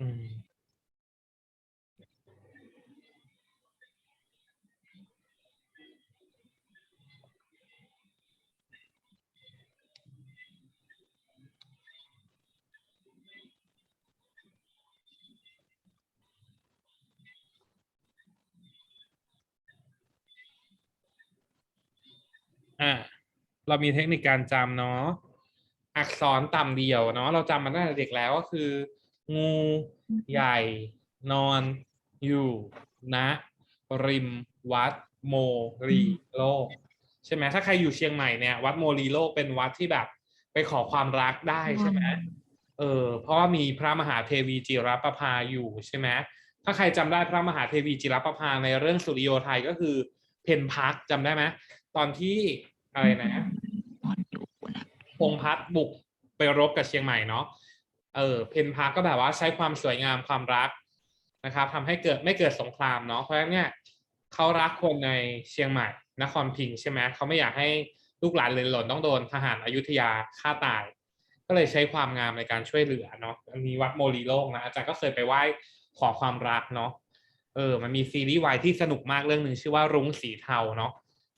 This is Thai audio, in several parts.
อืมอะเรามีเทคนิคการจำเนาะอักษรต่ำเดียวเนาะเราจำมันตั้งแต่เด็กแล้วก็คือ งูใหญ่นอนอยู่ณริมวัดโมรีโลก ใช่ไหมถ้าใครอยู่เชียงใหม่เนี่ยวัดโมรีโลกเป็นวัดที่แบบไปขอความรักได้ใช่ไหมเออเพราะว่ามีพระมหาเทวีจิรประภาอยู่ใช่ไหมถ้าใครจำได้พระมหาเทวีจิรประภาในเรื่องสุริโยไทยก็คือ เพนพักจำได้ไหมตอนที่อะไรนะตอนอยู่นะพงษ์พัฒน์บุกไปรบกับเชียงใหม่เนาะ เออเพนพักก็แบบว่าใช้ความสวยงามความรักนะครับทำให้เกิดไม่เกิดสงครามเนาะเพราะฉะนั้นเนี่ยเขารักคนในเชียงใหม่นครพิงค์ใช่ไหมเขาไม่อยากให้ลูกหลานเลนหล่นต้องโดนทหารอยุธยาฆ่าตาย ก็เลยใช้ความงามในการช่วยเหลือเนาะอันนี้วัดโมลีโลกนะอาจารย์ก็เคยไปไหว้ขอความรักเนาะเออ มันมีซีรีส์วายที่สนุกมากเรื่องหนึ่งชื่อว่ารุ้งสีเทาเนาะ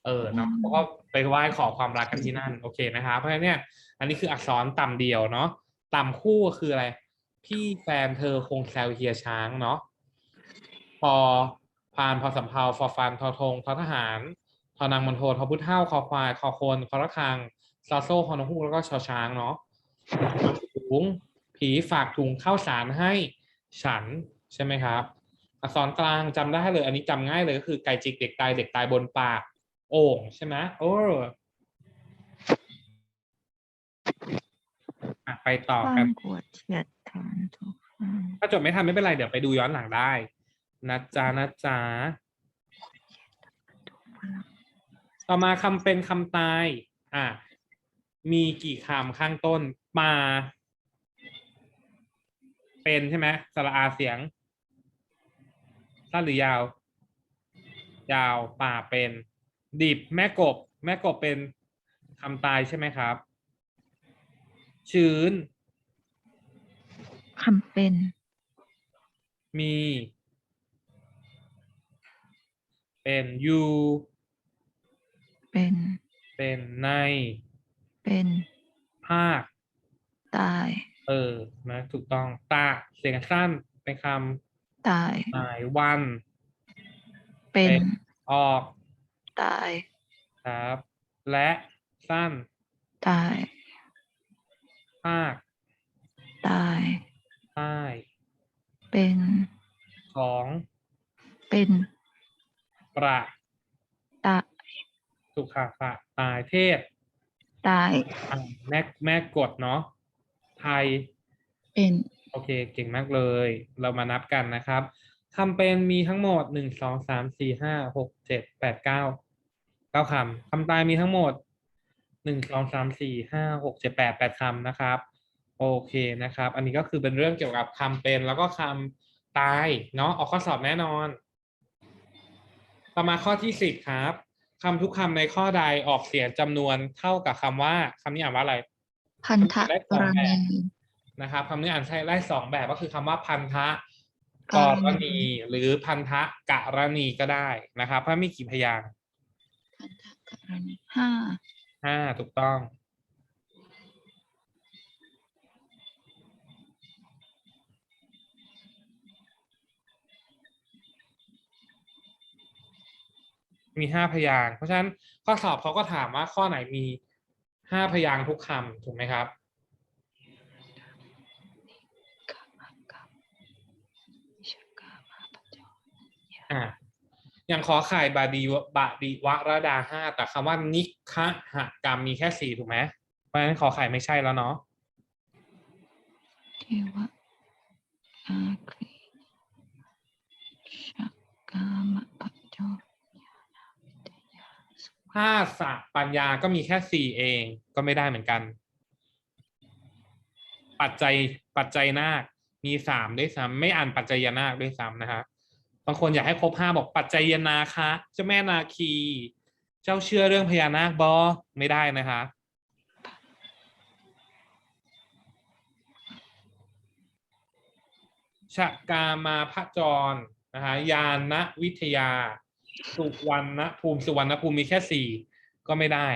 เออเนาะเขาก็ไปไหว้ขอความรักกันที่นั่นโอเคนะครับเพราะฉะนั้นเนี่ยอันนี้คืออักษรต่ำเดียวเนาะ ต่ำคู่ก็คืออะไร พี่แฟนเธอคงแซวเฮียช้างเนาะพอพานพอสำเภาฟอฟันทอทงทอทหารทอนางมณฑลทอพุทธเท่าคอควายคอคนคอระฆังซาโซ่ฮอนฮูกแล้วก็ชอช้างเนาะถุงผีฝากถุงข้าวสารให้ฉันใช่ไหมครับ อักษรกลางจำได้เลย อันนี้จำง่ายเลยก็คือไก่จิกเด็กตายเด็กตายบนปาก โอ่งใช่ไหมโอ้ อะไปต่อควากันมกวดเฉียดฐานทุกครั้งถ้าจบไม่ทันไม่เป็นไร เดี๋ยวไปดูย้อนหลังได้ นะจ๊ะนะจ๊ะต่อมาคำเป็นคำตาย อะมีกี่คำข้างต้นมา เป็นใช่ไหมสระอาเสียง สั้นหรือยาว ยาวป่าเป็น ดิบแม่กบ แม่กบเป็นคำตายใช่ไหมครับ ชื้น คำเป็น มี เป็นอยู่เป็น เป็นในเป็นภาค ตาย เออนะถูกต้อง ตา เสียงสั้น เป็นคตายำหมายวัน เป็น ออก ตาย ครับ และสั้น ตาย ภาคตายใต้เป็นของเป็นประตายสุขะปะตายเทศตายอะแม่แม่กดเนาะไทยเป็นโอเค เก่งมากเลย เรามานับกันนะครับคำเป็นมีทั้งหมดหนึ่งสองสามสี่ห้าหกเจ็ดแปดเก้าเก้าคำคำตายมีทั้งหมด หนึ่งสองสามสี่ห้าหกเจ็ดแปดแปดคำนะครับ โอเคนะครับ อันนี้ก็คือเป็นเรื่องเกี่ยวกับคำเป็นแล้วก็คำตายเนาะออกข้อสอบแน่นอน ต่อมาข้อที่สิบครับคำทุกคำในข้อใดออกเสียงจำนวนเท่ากับคำว่าคำนี้อ่านว่าอะไร พันธได้สกองรแบบณีนะครับคำนี้อ่านใช้ได้สองแบบก็คือคำว่าพันธะกกรรณีณีหรือพันธะกะรณีก็ได้นะครับเพราะมีกี่พยางค์พันธกรณีห้า ห้าถูกต้อง มีห้าพยางค์เพราะฉะนั้นข้อสอบเขาก็ถามว่าข้อไหนมีห้าพยางค์ทุกคำถูกไหมครับกามากับชกามาปะจออ่า อย่างขอไข่บาดีวะบาดีวระดาห้าแต่คำว่านิคะหกรรมมีแค่สี่ถูกไหมเพราะฉะนั้นขอไข่ไม่ใช่แล้วเนาะเทวะอาครีชกามปะจอญาณวิทยาสุถ้าสะปัญญาก็มีแค่สี่เองก็ไม่ได้เหมือนกัน ปัจจัยปัจจัยนาคมีสามด้วยซ้ำไม่อ่านปัจจัยนาคด้วยซ้ำนะครั บางคนอยากให้ครบห้าบอกปัจจัยนาคะเจ้าแม่นาคี เจ้าเชื่อเรื่องพญานาคบอไม่ได้นะคะชกามาพระจรนะฮะยานณวิทยา สุวรรณภูมิสุวรรณภูมิมีแค่สี่ก็ไม่ได้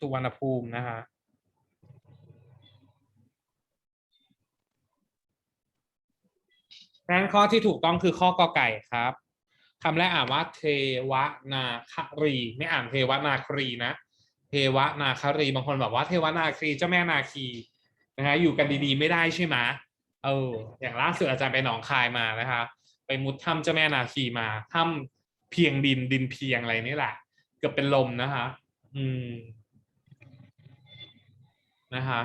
สุวรรณภูมินะฮะงั้นข้อที่ถูกต้องคือข้อกอไก่ครับคำแรกอ่านว่าเทวนาครี ไม่อ่านเทวนาครีนะเทวนาครีบางคนบอกว่าเทวนาครีเจ้าแม่นาคีนะฮะอยู่กันดีๆ ไม่ได้ใช่ไหมเอออย่างล่าสุดอาจารย์ไปหนองคายมานะคะไปมุดถ้ำเจ้าแม่นาคีมาถ้ำเพียงดินดินเพียงอะไรนี่แหละ เกือบเป็นลมนะคะ อืม นะคะ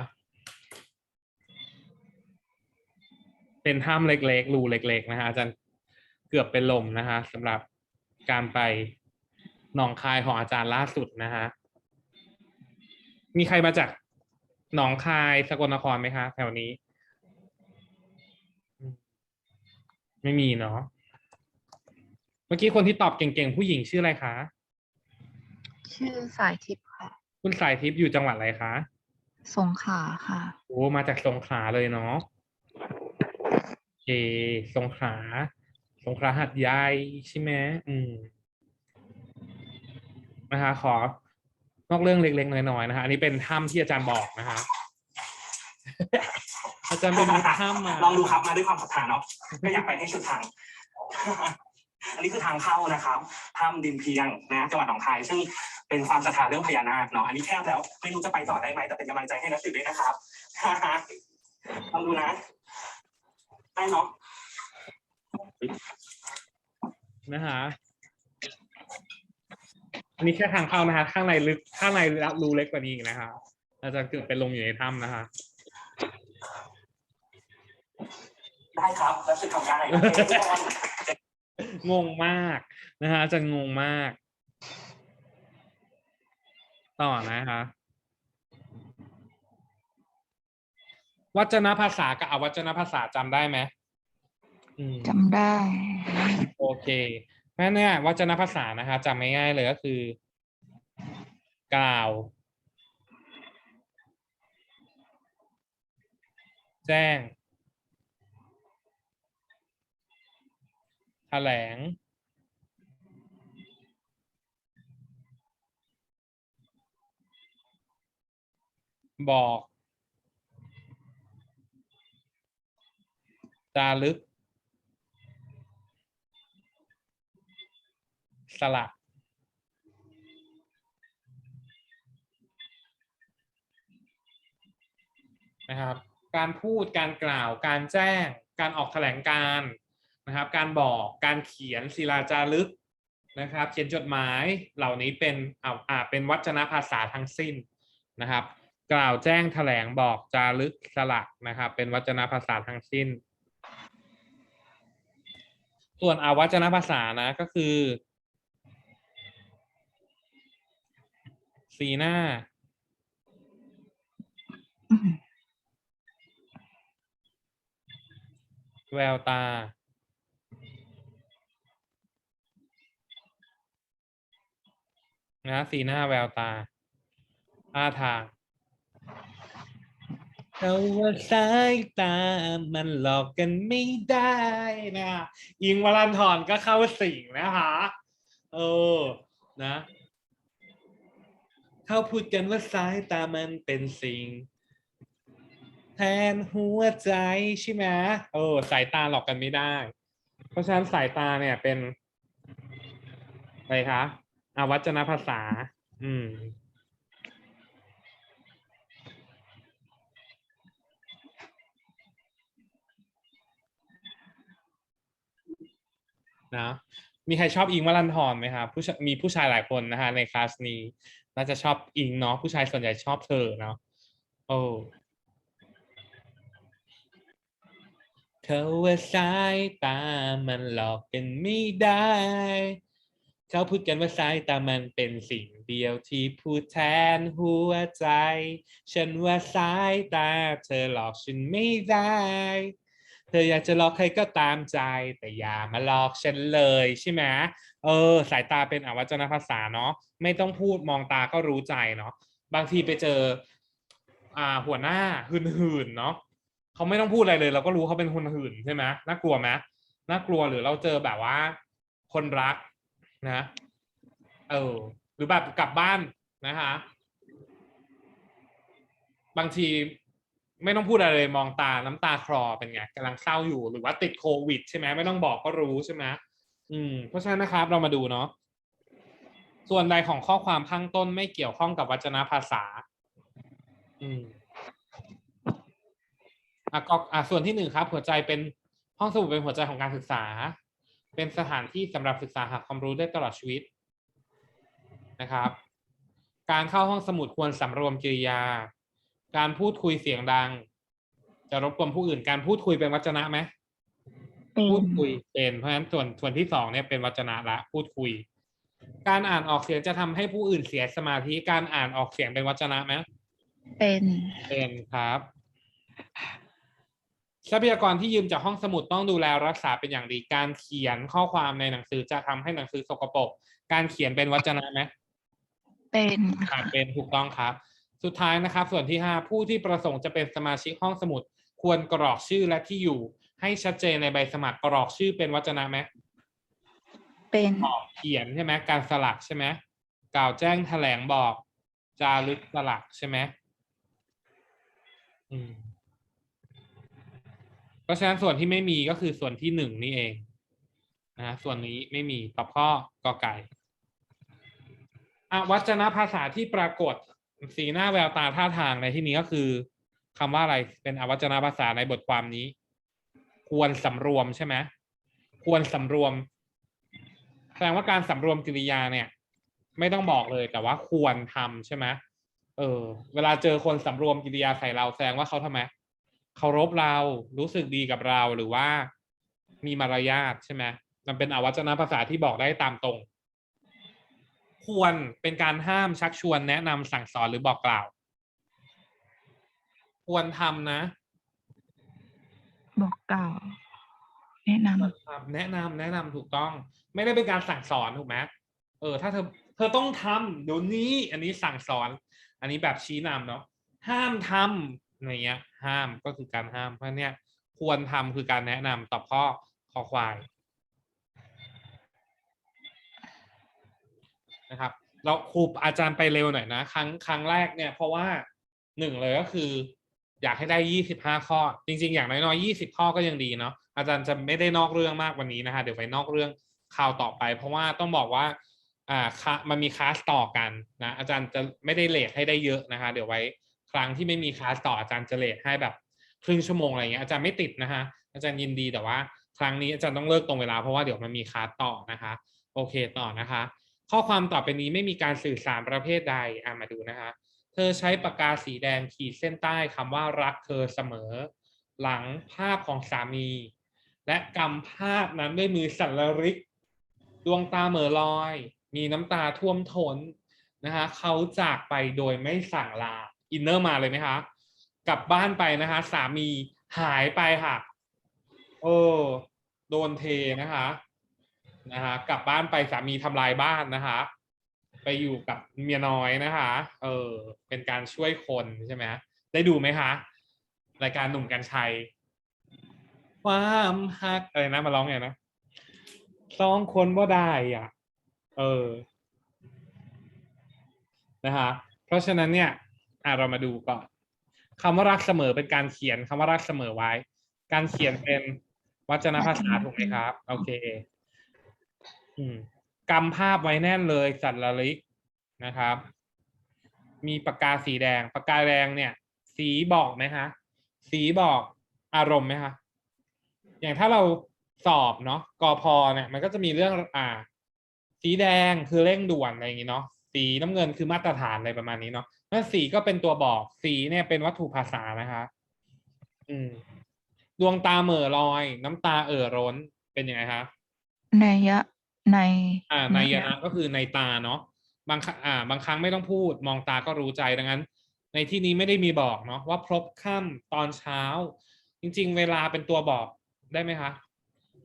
เป็นถ้ำเล็กๆรูเล็ก ๆ นะฮะอาจารย์เกือบเป็นลมนะฮะสำหรับการไปหนองคายของอาจารย์ล่าสุดนะฮะมีใครมาจากหนองคายสกลนครไหมคะแถวนี้อืมไม่มีเนาะเมื่อกี้คนที่ตอบเก่งๆ ผู้หญิงชื่ออะไรคะ ชื่อสายทิพย์ค่ะ คุณสายทิพย์อยู่จังหวัดอะไรคะ สงขลาค่ะ โอ้มาจากสงขลาเลยเนาะโอเคสงขลาสงขลาหัดใหญ่ใช่ไหมอืมนะคะขอนอกเรื่องเล็กๆน้อยๆนะคะอันนี้เป็นถ้ำที่อาจารย์บอกนะคะอาจารย์เป็นมุดถ้ำมาลองดูครับมาด้วยความศรัทธาเนาะก็อยากไปให้สุดทาง อันนี้คือทางเข้านะครับถ้ำดินเพียงนะจังหวัดหนองคายซึ่งเป็นความศรัทธาเรื่องพญานาคเนาะอันนี้แคบแล้วไม่รู้จะไปต่อได้ไหมแต่เป็นกำลังใจให้นักสืบด้วยนะครับลองดูนะได้เนาะนะคะอันนี้แค่ทางเข้านะคะ ข้างในลึกข้างในรูเล็กกว่านี้อีกนะคะอาจารย์เกือบเป็นลมอยู่ในถ้ำนะคะ ได้ครับแล้วสึกทำได้โอเคทุกคน งงมากนะฮะอาจารย์งงมาก ต่อนะคะวัจนภาษากับอวัจนภาษาจำได้ไหมอืมจำได้ โอเคแม่เนี่ยวัจนภาษานะคะจำง่ายๆเลยก็คือ กล่าว แจ้ง แถลงบอก จารึก สละนะครับ การพูดการกล่าวการแจ้ง การออกแถลงการณ์ นะครับการบอกการเขียนศิลาจารึกนะครับ เขียนจดหมายเหล่านี้เป็นอ่าอ่าเป็นวัจนภาษาทั้งสิ้นนะครับ กล่าวแจ้งแถลงบอกจารึกสละนะครับ เป็นวัจนภาษาทั้งสิ้น ส่วนอวัจนภาษานะก็คือ สีหน้าอืมแววตา นะสีหน้าแววตาท่าทางแต่ว่าสายตา มันหลอกกันไม่ได้นะอิงวรันทรก็เข้าสิงนะคะเออนะเขาพูดกันว่าสายตามันเป็นสิ่ง แทนหัวใจใช่ไหมเออสายตาหลอกกันไม่ได้ เพราะฉะนั้นสายตาเนี่ยเป็นอะไรคะ อาวัจนภาษา อืม นะ มีใครชอบอิงค์วรันทรไหมครับผู้มีผู้ชายหลายคนนะฮะในคลาสนี้ น่าจะชอบอิงเนาะผู้ชายส่วนใหญ่ชอบเธอเนาะโอ้เขาว่าสายตามันหลอกกันไม่ได้ เขาพูดกันว่าสายตามันเป็นสิ่งเดียวที่พูดแทนหัวใจ ฉันว่าสายตา เธอหลอกฉันไม่ได้ เธออยากจะหลอกใครก็ตามใจแต่อย่ามาหลอกฉันเลยใช่ไหมเออ สายตาเป็นอวัจนภาษาเนาะไม่ต้องพูดมองตาก็รู้ใจเนาะบางทีไปเจอ อ่าหัวหน้าหื่นๆเนาะเขาไม่ต้องพูดอะไรเลย เราก็รู้เขาเป็นคนหื่นใช่ไหมน่ากลัวไหมน่ากลัวหรือเราเจอแบบว่า คนรัก นะเออหรือแบบกลับบ้านนะคะบางทีไม่ต้องพูดอะไรเลยมองตาน้ำตาคลอเป็นไงกำลังเศร้าอยู่หรือว่าติดโควิด ใช่ไหมไม่ต้องบอกก็รู้ใช่ไหมอืม เพราะฉะนั้นนะครับ เรามาดูเนาะส่วนใดของข้อความข้างต้นไม่เกี่ยวข้องกับวจนะภาษา อืมอะก็อะส่วนที่หนึ่งครับ หัวใจเป็นห้องสมุดเป็นหัวใจของการศึกษา เป็นสถานที่สำหรับศึกษาหาความรู้ได้ตลอดชีวิตนะครับ การเข้าห้องสมุดควรสำรวมกิริยา การพูดคุยเสียงดัง จะรบกวนผู้อื่น การพูดคุยเป็นวจนะไหมเป็นพูดคุยเป็นเพราะฉะนั้นส่วนส่วนที่สองเนี่ยเป็นวจนะละพูดคุย การอ่านออกเสียงจะทำให้ผู้อื่นเสียสมาธิการอ่านออกเสียงเป็นวจนะไหมเป็นเป็นครับ ทรัพยากรที่ยืมจากห้องสมุดต้องดูแลรักษาเป็นอย่างดี การเขียนข้อความในหนังสือจะทำให้หนังสือสกปรก การเขียนเป็นวจนะไหมเป็นอ่าเป็นถูกต้องครับ สุดท้ายนะครับ ส่วนที่ห้าผู้ที่ประสงค์จะเป็นสมาชิกห้องสมุด ควรกรอกชื่อและที่อยู่ ให้ชัดเจนในใบสมัครกรอกชื่อเป็นวจนะไหมเป็นบอกเขียนใช่ไหมการสลักใช่ไหมกล่าวแจ้งแถลงบอก จารึกสลักใช่ไหมอืม เพราะฉะนั้นส่วนที่ไม่มีก็คือส่วนที่หนึ่งนี่เองนะส่วนนี้ไม่มีตอบข้อกอไก่อวัจนภาษาที่ปรากฏสีหน้าแววตาท่าทางในที่นี้ก็คือคำว่าอะไรเป็นอวัจนภาษาในบทความนี้ ควรสำรวมใช่ไหมควรสำรวมแสดงว่าการสำรวมกิริยาเนี่ย ไม่ต้องบอกเลยแต่ว่าควรทำใช่ไหมเออ เวลาเจอคนสำรวมกิริยาใส่เราแสดงว่าเขาทำไม เคารพเรารู้สึกดีกับเราหรือว่ามีมารยาทใช่ไหมมันเป็นอวัจนภาษาที่บอกได้ตามตรง ควรเป็นการห้ามชักชวนแนะนำสั่งสอนหรือบอกกล่าว ควรทำนะ บอกกล่าว แนะนครับแนะนำแนะนำถูกต้อง ไม่ได้เป็นการสั่งสอนถูกไหมเออ ถ้าเธอเธอต้องทำเดี๋ยวนี้ อันนี้สั่งสอน อันนี้แบบชี้นำเนาะห้ามทำอะไรเงี้ย ห้ามก็คือการห้ามเพราะเนี้ยควรทำคือการแนะนำตอบข้อคอควายนะครับเราครูอาจารย์ไปเร็วหน่อยนะ ครั้งครั้งแรกเนี่ยเพราะว่าหนึ่งเลยก็คือ อยากให้ได้ยี่สิบห้าข้อ จริง ๆ อย่างน้อยๆยี่สิบข้อก็ยังดีเนาะอาจารย์จะไม่ได้นอกเรื่องมากวันนี้นะคะเดี๋ยวไปนอกเรื่องข่าวต่อไป เพราะว่าต้องบอกว่าอ่ามันมีคลาสต่อกันนะอาจารย์จะไม่ได้เลทให้ได้เยอะนะคะ เดี๋ยวไว้ รั้งที่ไม่มีคลาสต่ออาจารย์จะเลทให้แบบครึ่งชั่วโมงอะไรเงี้ยอาจารย์ไม่ติดนะคะอาจารย์ยินดีแต่ว่าครั้งนี้อาจารย์ต้องเลิกตรงเวลาเพราะว่าเดี๋ยวมันมีคลาสต่อนะคะ โอเคต่อนะคะ ข้อความต่อไปนี้ไม่มีการสื่อสารประเภทใดอ่ามาดูนะคะ เธอใช้ปากกาสีแดงขีดเส้นใต้คำว่ารักเธอเสมอ หลังภาพของสามี และกำภาพนั้นด้วยมือสั่นระริก ดวงตาเหม่อลอย มีน้ำตาท่วมท้นนะคะเขาจากไปโดยไม่สั่งลา อินเนอร์มาเลยไหมคะ กลับบ้านไปนะคะ สามีหายไปค่ะโอ้โดนเทนะคะนะคะกลับบ้านไปสามีทำลายบ้านนะคะ ไปอยู่กับเมียน้อยนะคะ เออ เป็นการช่วยคนใช่ไหมได้ดูไหมคะรายการหนุ่มกัญชัยความฮักอะไรนะมาร้องไงนะสองคนว่าได้อะ เออ นะคะเพราะฉะนั้นเนี่ย อะเรามาดูก่อนคำว่ารักเสมอเป็นการเขียนคำว่ารักเสมอไว้ การเขียนเป็นวจนภาษาถูกไหมครับ โอเค อืมกำภาพไว้แน่นเลยสัตว์ละลิกนะครับ มีปากกาสีแดง ปากกาแดงเนี่ย สีบอกไหมคะ สีบอกอารมณ์ไหมคะอย่างถ้าเราสอบเนาะกอพอเนี่ย มันก็จะมีเรื่องอ่า สีแดงคือเร่งด่วนอะไรอย่างงี้เนาะ สีน้ำเงินคือมาตรฐานอะไรประมาณนี้เนาะแล้วสีก็เป็นตัวบอกสีเนี่ยเป็นวัตถุภาษานะคะ อืม ดวงตาเหม่อลอย น้ำตาเอ่อร้นเป็นยังไงคะำในยะใน อ่าในยนะก็คือในตาเนาะบางครั้งอ่า บางครั้งไม่ต้องพูด มองตาก็รู้ใจดังนั้น ในที่นี้ไม่ได้มีบอกเนาะว่าพบค่ำตอนเช้า จริง ๆ เวลาเป็นตัวบอกได้ไหมคะ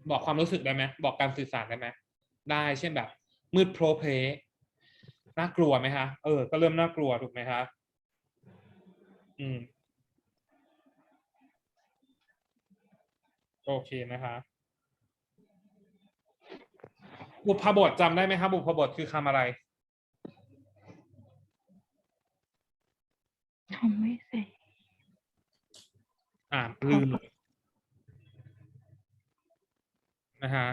บอกความรู้สึกได้ไหมบอกการสื่อสารได้ไหมได้เช่นแบบ มืดโพรเพล น่ากลัวไหมคะเออ ก็เริ่มน่ากลัวถูกไหมคะอืม โอเคนะคะบุพบทจำได้ไหมครับบุพบทคือคำอะไรทำไม่เสร็จอ่าลืมนะฮะ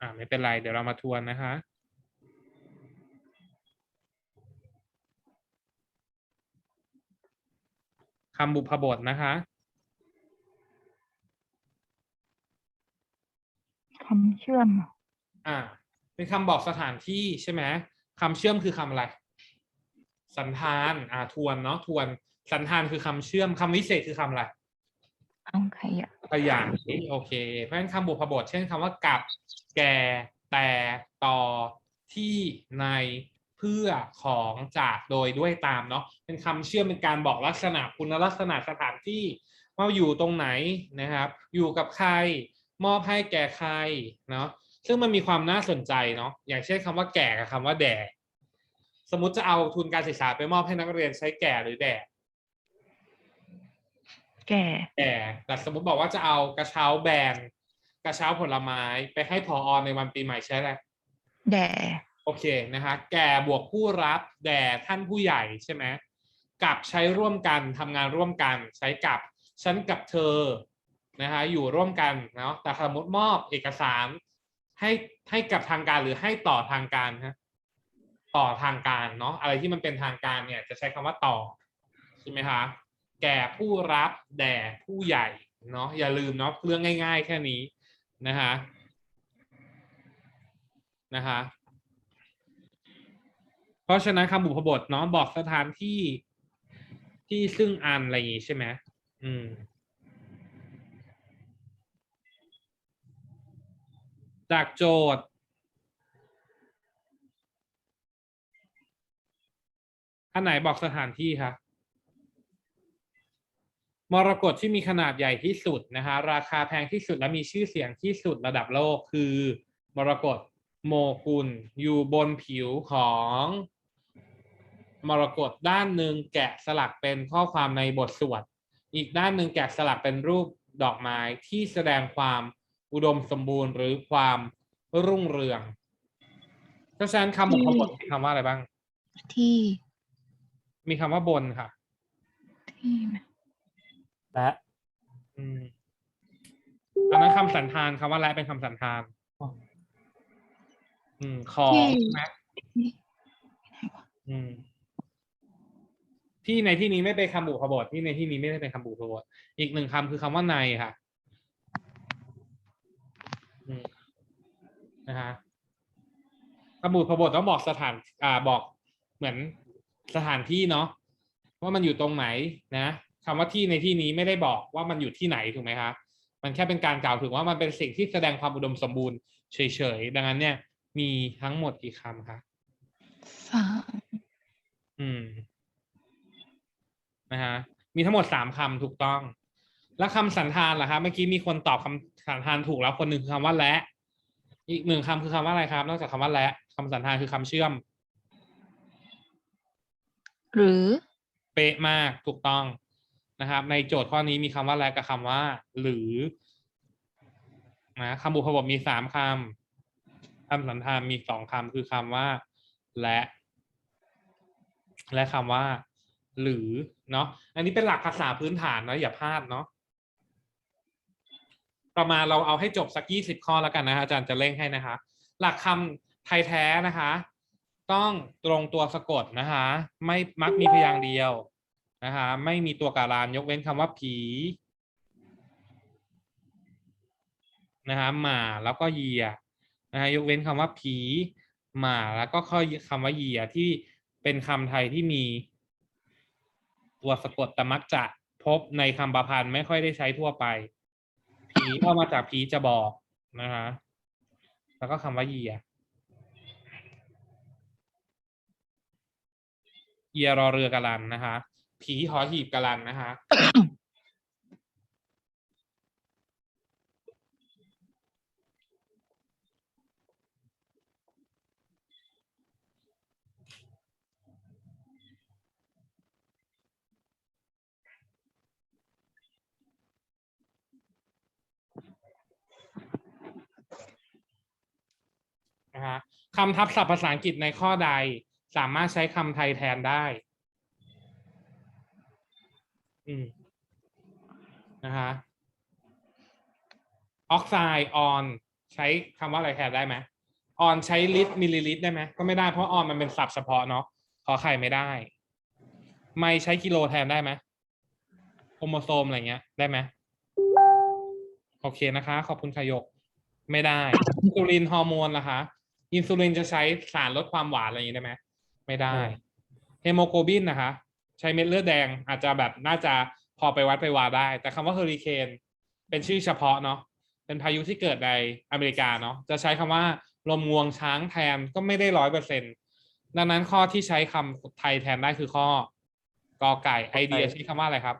อ่าไม่เป็นไร เดี๋ยวเรามาทวนนะคะ คำบุพบทนะคะคำเชื่อมอะอ่า เป็นคำบอกสถานที่ใช่ไหมคำเชื่อมคือคำอะไร สันธานอ่าทวนเนาะทวน สันธานคือคำเชื่อมคำวิเศษคือคำอะไรเอาขยะตัวอย่างนี้โอเค เพราะฉะนั้นคำบุพบท เช่นคำว่ากับ แก่ แต่ ต่อ ที่ ในเพื่อของจากโดยด้วยตามเนาะเป็นคำเชื่อมเป็นการบอกลักษณะคุณลักษณะสถานที่ว่าอยู่ตรงไหนนะครับ อยู่กับใครมอบให้แก่ใครเนาะซึ่งมันมีความน่าสนใจเนาะอย่างเช่นคำว่าแก่กับคำว่าแด่สมมุติจะเอาทุนการศึกษาไปมอบให้นักเรียนใช้แก่หรือแด่แก่แก่แต่สมมติบอกว่าจะเอากระเช้าแบนกระเช้าผลไม้ไปให้พออในวันปีใหม่ใช่ไหมแด่ โอเคนะคะ แก่บวกผู้รับแด่ท่านผู้ใหญ่ใช่ไหมกับใช้ร่วมกันทำงานร่วมกันใช้กับฉันกับเธอนะคะอยู่ร่วมกันเนาะแต่สมมติมอบเอกสารให้ให้กับทางการหรือให้ต่อทางการฮะต่อทางการเนาะอะไรที่มันเป็นทางการเนี่ยจะใช้คำว่าต่อใช่ไหมคะแก่ผู้รับแด่ผู้ใหญ่เนาะอย่าลืมเนาะเรื่องง่าย ๆ แค่นี้นะคะนะคะ เพราะฉะนั้นคำบุพบทเนาะบอกสถานที่ที่ซึ่งอันอะไรอย่างงี้ใช่ไหมอืม จากโจทย์ อันไหนบอกสถานที่คะมรกตที่มีขนาดใหญ่ที่สุดนะคะราคาแพงที่สุดและมีชื่อเสียงที่สุดระดับโลกคือ มรกตโมกุลอยู่บนผิวของ มรกตด้านหนึ่งแกะสลักเป็นข้อความในบทสวด อีกด้านหนึ่งแกะสลักเป็นรูปดอกไม้ที่แสดงความอุดมสมบูรณ์หรือความรุ่งเรืองเพราะฉะนั้นคำบุพบทมีคำว่าอะไรบ้าง ที่ มีคำว่าบนค่ะ ที่ไหมและอืมอันนั้นคำสันธานคำว่าและเป็นคำสันธาน อืม ของใช่ไหมที่ไหนวะอืม ที่ในที่นี้ไม่เป็นคำบุพบทที่ในที่นี้ไม่ได้เป็นคำบุพบทอีกหนึ่งคำคือคำว่าในค่ะอืมนะฮะคำบุพบทต้องบอกสถานอ่าบอกเหมือนสถานที่เนาะว่ามันอยู่ตรงไหนนะคำว่าที่ในที่นี้ไม่ได้บอกว่ามันอยู่ที่ไหนถูกไหมคะมันแค่เป็นการกล่าวถึงว่ามันเป็นสิ่งที่แสดงความอุดมสมบูรณ์เฉยๆดังนั้นเนี่ย มีทั้งหมดกี่คำคะสามอืม นะฮะมีทั้งหมดสามคำถูกต้อง แล้วคำสันธานล่ะครับเมื่อกี้มีคนตอบคำสันธานถูกแล้วคนหนึ่งคือคำว่าและ อีกหนึ่งคำคือคำว่าอะไรครับ นอกจากคำว่าและคำสันธานคือคำเชื่อม หรือเป๊ะมากถูกต้องนะครับ ในโจทย์ข้อนี้มีคำว่าและกับคำว่า หรือนะคำบุพบทมีสามคำคำสันธานมีสองคำคือคำว่า และ และคำว่า หรือเนาะอันนี้เป็นหลักภาษาพื้นฐานเนาะอย่าพลาดเนาะประมาณเราเอาให้จบสักยี่สิบข้อแล้วกันนะฮะอาจารย์จะเร่งให้นะคะ หลักคำไทยแท้นะคะ ต้องตรงตัวสะกดนะคะ ไม่มักมีพยางค์เดียวนะคะไม่มีตัวการานยกเว้นคำว่าผีนะคะหมาแล้วก็เหยียนะฮะยกเว้นคำว่าผีหมาแล้วก็ข้อคำว่าเหยียที่เป็นคำไทยที่มี ตัวสะกดแต่มักจะพบในคำประพันธ์ไม่ค่อยได้ใช้ทั่วไป ผีก็มาจากผีจะบอกนะคะ แล้วก็คำว่าเยียเยียรอเรือกะลันนะคะ ผีหอหีบกะลันนะคะำทับศัพท์ภาษาอังกฤษในข้อใด สามารถใช้คำไทยแทนได้ อืมนะคะออกไซด์ออนใช้คำว่าอะไรแทนได้ไหมออนใช้ลิตรมิลลิลิตรได้ไหมก็ไม่ได้เพราะออนมันเป็นศัพท์เฉพาะเนาะขอไข่ไม่ได้ ไม่ใช้กิโลแทนได้ไหมโครโมโซมอะไรเงี้ยได้ไหมโอเคนะคะ ขอบคุณขยก ไม่ได้อินซูลินฮอร์โมนล่ะคะ อินซูลินจะใช้สารลดความหวานอะไรอย่างนี้ได้ไหมไม่ได้เฮโมโกลบินนะคะ ใช้เม็ดเลือดแดงอาจจะแบบน่าจะพอไปวัดไปวาได้ แต่คำว่าเฮอริเคนเป็นชื่อเฉพาะเนาะเป็นพายุที่เกิดในอเมริกาเนาะจะใช้คำว่าลมงวงช้างแทนก็ไม่ได้ร้อยเปอร์เซ็นดังนั้นข้อที่ใช้คำไทยแทนได้คือข้อกอไก่ไอเดียใช้คำว่าอะไรครับ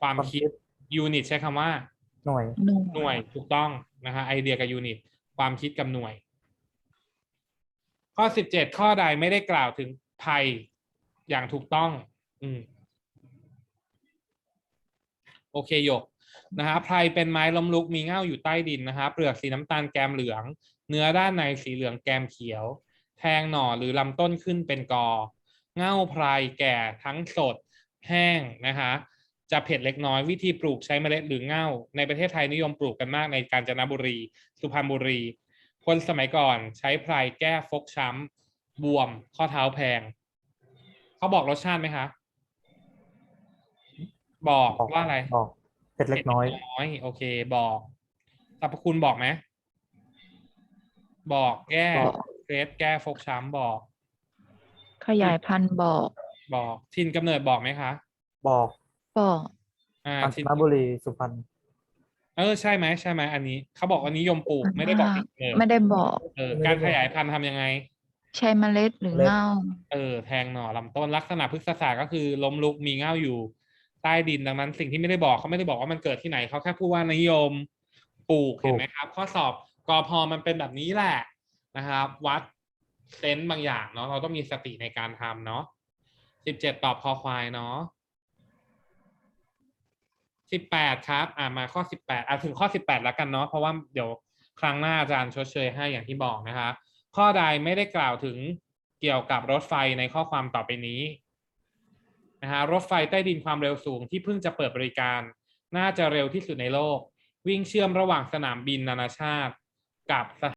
ความความคิคิดดยูนิตใช้คำว่าหน่วยหน่วยหน่วยถูกต้องนะฮะไอเดียกับยูนิต ความคิดกับหน่วย ข้อสิบเจ็ดข้อใดไม่ได้กล่าวถึงภัยอย่างถูกต้อง อืมโอเคหยกนะฮะไพรเป็นไม้ล้มลุกมีเง่าอยู่ใต้ดินนะฮะเปลือกสีน้ำตาลแกมเหลือง เนื้อด้านในสีเหลืองแกมเขียว แทงหน่อหรือลำต้นขึ้นเป็นกอ เง่าไพรแก่ทั้งสด แห้งนะคะจะเผ็ดเล็กน้อยวิธีปลูกใช้เมล็ดหรือเง่า ในประเทศไทยนิยมปลูกกันมากในกาญจนบุรี สุพรรณบุรี คนสมัยก่อนใช้ไพรแก้ฟกช้ำบวมข้อเท้าแพง เขาบอกรสชาติไหมคะบอกบอกว่าอะไรบอกเผ็ดเล็กน้อยน้อย โอเค บอกสรรพคุณบอกไหมบอกแก้บอกเกรดแก้ฟกช้ำบอก ขยายพันธุ์บอก บอกทินกำเนิดบอกไหมคะ บอกบอก อ่า กาญจทินนบุรีสุพรรณ เออใช่ไหมใช่ไหมอันนี้เขาบอกว่านิยมปลูกไม่ได้บอกทินกำเนิดไม่ได้บอกเออการขยายพันธุ์ทำยังไง ใช้เมล็ดหรือเง่าเออแทงหน่อลำต้นลักษณะพฤกษศาสตร์ก็คือล้มลุกมีเง่าอยู่ ใต้ดินดังนั้นสิ่งที่ไม่ได้บอกเขาไม่ได้บอกว่ามันเกิดที่ไหนเขาแค่พูดว่านิยมปลูกเห็นไหมครับ ข้อสอบกอพอมันเป็นแบบนี้แหละนะครับ วัดเซนส์บางอย่างเนาะเราต้องมีสติในการทำเนาะสิบเจ็ดตอบคอควายเนาะ สิบแปดครับ อ่ามาข้อสิบแปดอ่าถึงข้อสิบแปดแล้วกันเนาะเพราะว่าเดี๋ยวครั้งหน้าอาจารย์ชดเชยให้อย่างที่บอกนะคะข้อใดไม่ได้กล่าวถึงเกี่ยวกับรถไฟในข้อความต่อไปนี้นะฮะรถไฟใต้ดินความเร็วสูงที่เพิ่งจะเปิดบริการ น่าจะเร็วที่สุดในโลก วิ่งเชื่อมระหว่างสนามบินนานาชาติ กับ